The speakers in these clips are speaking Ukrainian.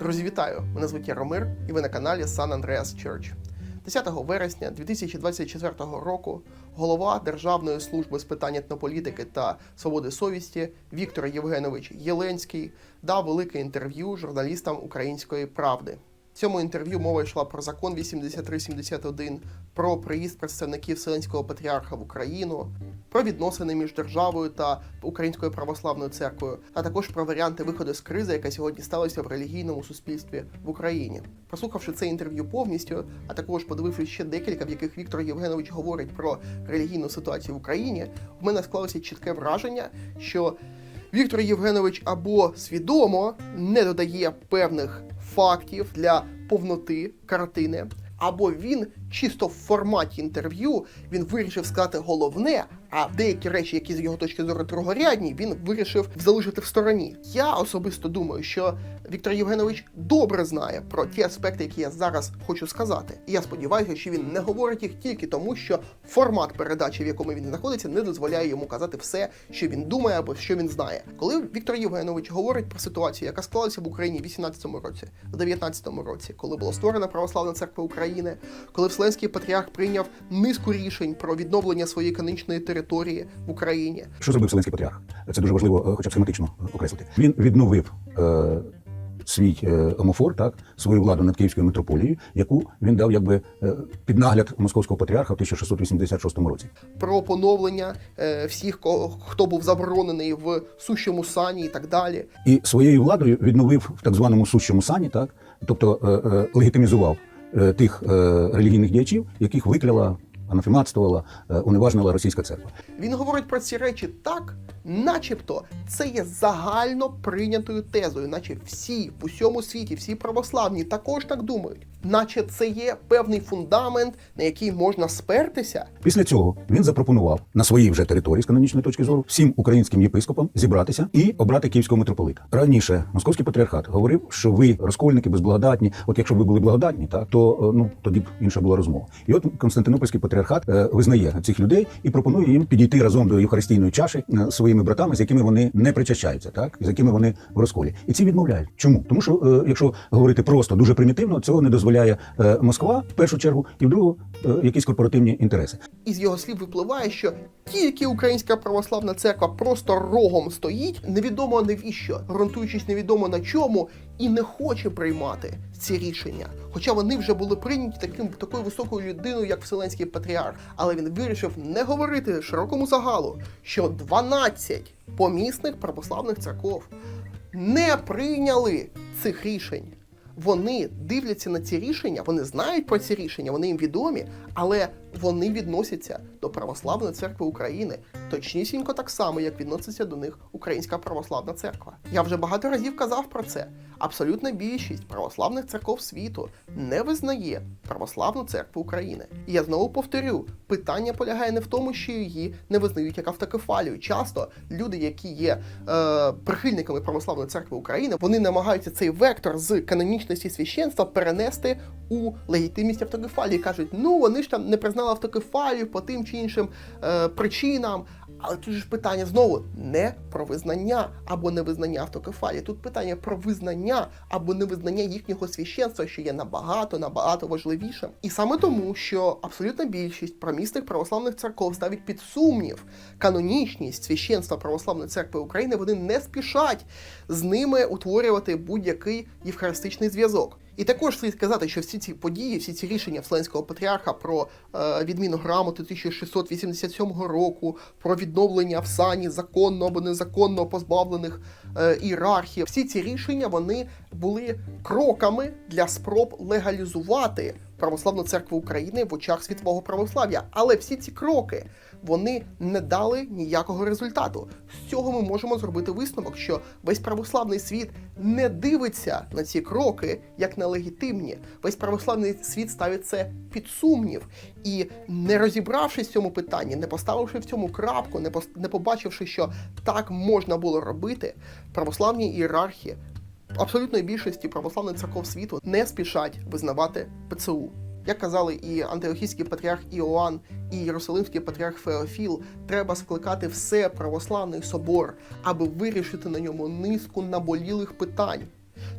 Друзі, вітаю! Мене звуть Яромир, і ви на каналі San Andreas Church. 10 вересня 2024 року голова Державної служби з питань етнополітики та свободи совісті Віктор Євгенович Єленський дав велике інтерв'ю журналістам Української правди. Цьому інтерв'ю мова йшла про закон 8371, про приїзд представників Вселенського патріарха в Україну, про відносини між державою та Українською православною церквою, а також про варіанти виходу з кризи, яка сьогодні сталася в релігійному суспільстві в Україні. Прослухавши це інтерв'ю повністю, а також подивившись ще декілька, в яких Віктор Євгенович говорить про релігійну ситуацію в Україні, в мене склалося чітке враження, що Віктор Євгенович або свідомо не додає певних фактів для повноти картини, або він чисто в форматі інтерв'ю він вирішив сказати головне, а деякі речі, які з його точки зору другорядні, він вирішив залишити в стороні. Я особисто думаю, що Віктор Євгенович добре знає про ті аспекти, які я зараз хочу сказати. І я сподіваюся, що він не говорить їх тільки тому, що формат передачі, в якому він знаходиться, не дозволяє йому казати все, що він думає або що він знає. Коли Віктор Євгенович говорить про ситуацію, яка склалася в Україні в 18-му році, в 19-му році, коли була створена Православна церква України, коли Вселенський патріарх прийняв низку рішень про відновлення своєї канонічної території в Україні, Що зробив Вселенський патріарх? Це дуже важливо, е, хоча б схематично е, окреслити. Він відновив е, свій е, омофор, так, свою владу над Київською митрополією, яку він дав якби е, під нагляд московського патріарха в 1686 році. про поновлення е, всіх, хто був заборонений в сущому сані і так далі. І своєю владою відновив в так званому сущому сані, так, тобто легітимізував тих релігійних діячів, яких викляла, анафематствувала, уневажнила російська церква. Він говорить про ці речі так, начебто це є загально прийнятою тезою, наче всі в усьому світі, всі православні також так думають, наче це є певний фундамент, на який можна спертися. Після цього він запропонував на своїй вже території з канонічної точки зору всім українським єпископам зібратися і обрати київського митрополита. Раніше московський патріархат говорив, що ви розкольники безблагодатні. От якщо ви були благодатні, так то е, ну тоді б інша була розмова. І от Константинопольський патріархат е, визнає цих людей і пропонує їм підійти разом до євхаристійної чаші е, своїми братами, з якими вони не причащаються, так з якими вони в розколі. І ці відмовляють. Чому? Тому що е, якщо говорити просто дуже примітивно, цього не дозволяє е, Москва в першу чергу, і в другу е, якісь корпоративні інтереси. Із його слів випливає, що тільки Українська православна церква просто рогом стоїть, невідомо навіщо, ґрунтуючись невідомо на чому, і не хоче приймати ці рішення. Хоча вони вже були прийняті таким такою високою людиною, як Вселенський патріарх. Але він вирішив не говорити широкому загалу, що 12 помісних православних церков не прийняли цих рішень. Вони дивляться на ці рішення, вони знають про ці рішення, вони їм відомі, але вони відносяться до Православної церкви України точнісінько так само, як відноситься до них Українська православна церква. Я вже багато разів казав про це. Абсолютна більшість православних церков світу не визнає православну церкву України. І я знову повторю: питання полягає не в тому, що її не визнають як автокефалію. Часто люди, які є е, прихильниками православної церкви України, вони намагаються цей вектор з канонічності священства перенести у легітимність автокефалії. кажуть, ну вони ж там не признали автокефалію по тим чи іншим е, причинам. Але тут ж питання знову не про визнання або невизнання автокефалії. Тут питання про визнання або невизнання їхнього священства, що є набагато набагато важливішим. І саме тому, що абсолютна більшість промісних православних церков ставить під сумнів канонічність священства православної церкви України, вони не спішать з ними утворювати будь-який євхаристичний зв'язок. І також слід сказати, що всі ці події, всі ці рішення Вселенського патріарха про е, відміну грамоти 1687 року, про відновлення в сані законно або незаконно позбавлених е, ієрархів, всі ці рішення вони були кроками для спроб легалізувати православну церкву України в очах світового православ'я. Але всі ці кроки вони не дали ніякого результату. З цього ми можемо зробити висновок, що весь православний світ не дивиться на ці кроки як на легітимні. Весь православний світ ставить це під сумнів. І не розібравшись в цьому питанні, не поставивши в цьому крапку, не побачивши, що так можна було робити, православні ієрархи абсолютної більшості православних церков світу не спішать визнавати ПЦУ. Як казали і антиохійський патріарх Іоанн, і Єрусалимський патріарх Феофіл, треба скликати все православний собор, аби вирішити на ньому низку наболілих питань.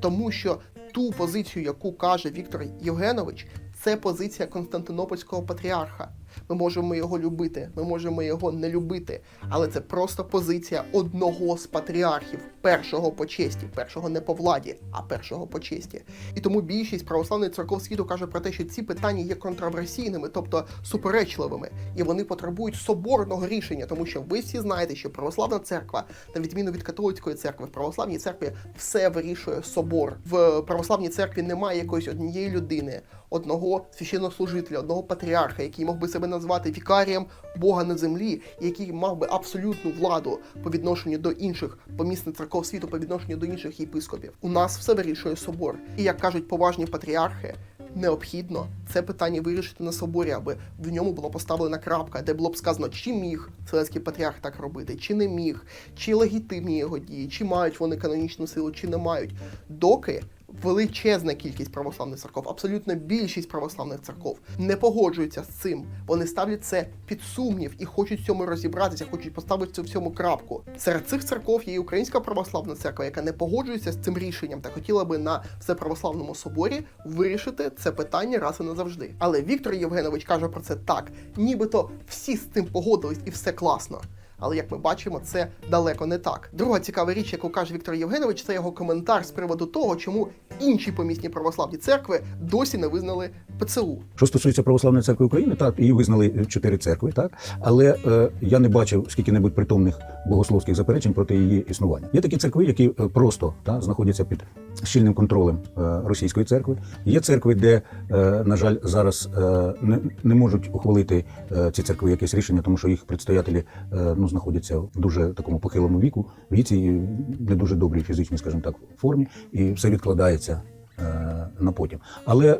Тому що ту позицію, яку каже Віктор Євгенович, це позиція Константинопольського патріарха. Ми можемо його любити, ми можемо його не любити, але це просто позиція одного з патріархів, першого по честі, першого не по владі, а першого по честі. І тому більшість православних церков світу каже про те, що ці питання є контроверсійними, тобто суперечливими, і вони потребують соборного рішення, тому що ви всі знаєте, що православна церква, на відміну від католицької церкви, в православній церкві все вирішує собор. В православній церкві немає якоїсь однієї людини, одного священнослужителя, одного патріарха, який мог би себе назвати вікарієм Бога на землі, який мав би абсолютну владу по відношенню до інших помісних церков світу, по відношенню до інших єпископів. У нас все вирішує собор. І як кажуть поважні патріархи, необхідно це питання вирішити на соборі, аби в ньому була поставлена крапка, де було б сказано, чи міг Вселенський патріарх так робити, чи не міг, чи легітимні його дії, чи мають вони канонічну силу, чи не мають. Доки величезна кількість православних церков, абсолютно більшість православних церков не погоджуються з цим. Вони ставлять це під сумнів і хочуть в цьому розібратися, хочуть поставити в цьому крапку. Серед цих церков є і Українська православна церква, яка не погоджується з цим рішенням та хотіла би на всеправославному соборі вирішити це питання раз і назавжди. Але Віктор Євгенович каже про це так, нібито всі з цим погодились і все класно. Але як ми бачимо, це далеко не так. Друга цікава річ, яку каже Віктор Євгенович, це його коментар з приводу того, чому інші помісні православні церкви досі не визнали ПЦУ. Що стосується православної церкви України, так її визнали чотири церкви, так але е, я не бачив скільки-небудь притомних богословських заперечень проти її існування. Є такі церкви, які е, просто та знаходяться під щільним контролем е, російської церкви. Є церкви, де, е, на жаль, зараз е, не, не можуть ухвалити е, ці церкви якесь рішення, тому що їх предстоятелі е, ну знаходяться в дуже такому похилому віку, віці не дуже добрій фізичній, скажімо так, формі, і все відкладається е, на потім. Але е,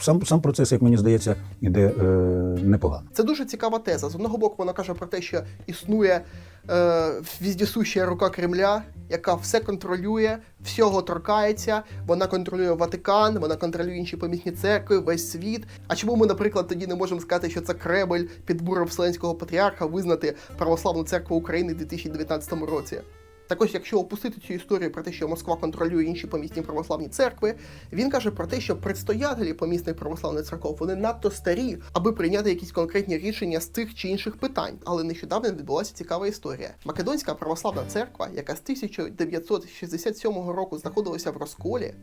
сам, сам процес, як мені здається, іде е, непогано. Це дуже цікава теза. З одного боку, вона каже про те, що існує е, віздісуща рука Кремля, яка все контролює, всього торкається. Вона контролює Ватикан, вона контролює інші помісні церкви, весь світ. А чому ми, наприклад, тоді не можемо сказати, що це Кремль підбурив Вселенського патріарха визнати православну церкву України в 2019 році? Так ось, якщо опустити цю історію про те, що Москва контролює інші помісні православні церкви, він каже про те, що предстоятелі помісних православних церков вони надто старі, аби прийняти якісь конкретні рішення з тих чи інших питань. Але нещодавно відбулася цікава історія. Македонська православна церква, яка з 1967 року знаходилася в розколі,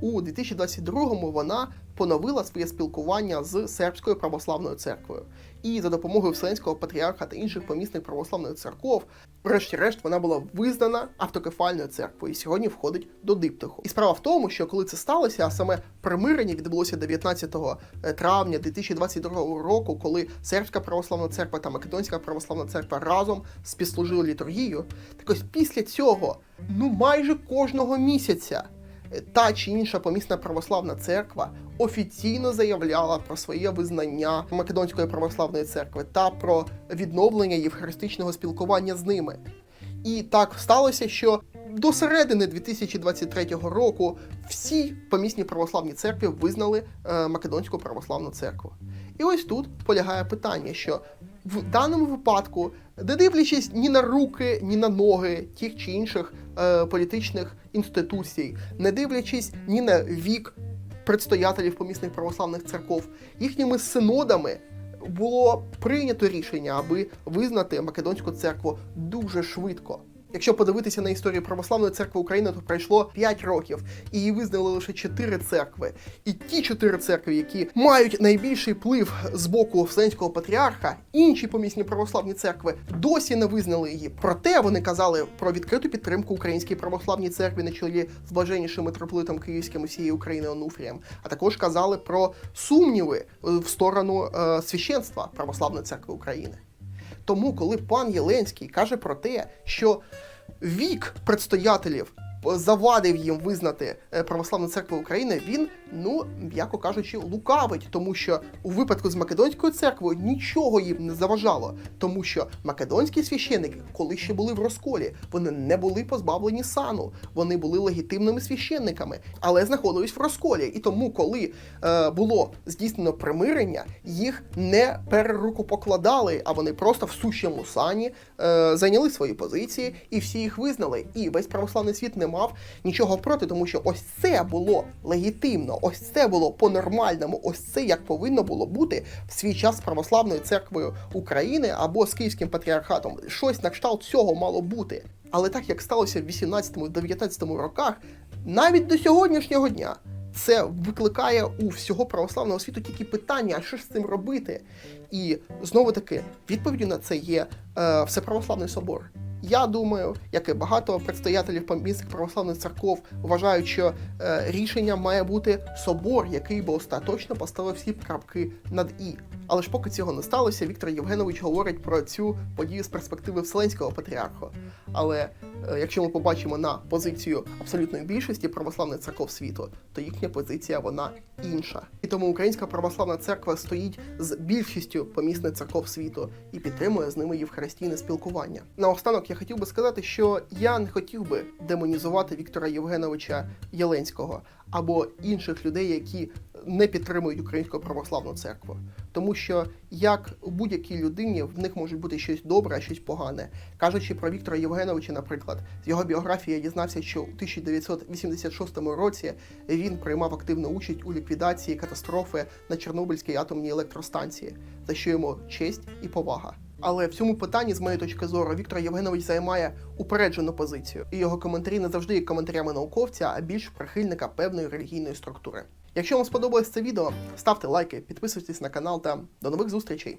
у 2022-му вона поновила своє спілкування з сербською православною церквою. І за допомогою Вселенського патріарха та інших помісних православних церков, врешті-решт, вона була визнана автокефальною церквою і сьогодні входить до диптиху. І справа в тому, що коли це сталося, а саме примирення відбулося 19 травня 2022 року, коли сербська православна церква та македонська православна церква разом співслужили літургію, так ось після цього, ну майже кожного місяця та чи інша помісна православна церква офіційно заявляла про своє визнання Македонської православної церкви та про відновлення євхаристичного спілкування з ними. І так сталося, що до середини 2023 року всі помісні православні церкви визнали е, Македонську православну церкву. І ось тут полягає питання, що в даному випадку, не дивлячись ні на руки, ні на ноги тих чи інших е, політичних інституцій, не дивлячись ні на вік предстоятелів помісних православних церков, їхніми синодами було прийнято рішення, аби визнати Македонську церкву дуже швидко. Якщо подивитися на історію православної церкви України, то пройшло 5 років, і її визнали лише 4 церкви. І ті 4 церкви, які мають найбільший вплив з боку Вселенського патріарха, інші помісні православні церкви досі не визнали її. Проте вони казали про відкриту підтримку українській православній церкві на чолі з блаженнішим митрополитом Київським усієї України Онуфрієм, а також казали про сумніви в сторону е, священства православної церкви України. Тому, коли пан Єленський каже про те, що вік предстоятелів завадив їм визнати е, православну церкву України, він, ну м'яко кажучи, лукавить, тому що у випадку з Македонською церквою нічого їм не заважало, тому що македонські священники, коли ще були в розколі, вони не були позбавлені сану, вони були легітимними священниками, але знаходились в розколі. І тому, коли е, було здійснено примирення, їх не перерукопокладали, а вони просто в сущому сані е, зайняли свої позиції, і всі їх визнали. І весь православний світ не мав нічого проти, тому що ось це було легітимно, ось це було по-нормальному, ось це як повинно було бути в свій час з православною церквою України або з Київським патріархатом. Щось на кшталт цього мало бути. Але так як сталося в 18-19 роках, навіть до сьогоднішнього дня. Це викликає у всього православного світу тільки питання, а що ж з цим робити? І знову таки, відповіддю на це є е, Всеправославний собор. Я думаю, як і багато предстоятелів помісних православних церков вважають, що е, рішення має бути собор, який би остаточно поставив всі крапки над і. Але ж поки цього не сталося, Віктор Євгенович говорить про цю подію з перспективи Вселенського патріарха. Але якщо ми побачимо на позицію абсолютної більшості православних церков світу, то їхня позиція вона інша. І тому Українська православна церква стоїть з більшістю помісних церков світу і підтримує з ними євхаристійне спілкування. Наостанок я хотів би сказати, що я не хотів би демонізувати Віктора Євгеновича Єленського або інших людей, які не підтримують українську православну церкву. Тому що як у будь-якій людині в них може бути щось добре, а щось погане. Кажучи про Віктора Євгеновича, наприклад, з його біографії я дізнався, що у 1986 році він приймав активну участь у ліквідації катастрофи на Чорнобильській атомній електростанції, за що йому честь і повага. Але в цьому питанні, з моєї точки зору, Віктор Євгенович займає упереджену позицію, і його коментарі не завжди є коментарями науковця, а більш прихильника певної релігійної структури. Якщо вам сподобалось це відео, ставте лайки, підписуйтесь на канал та до нових зустрічей.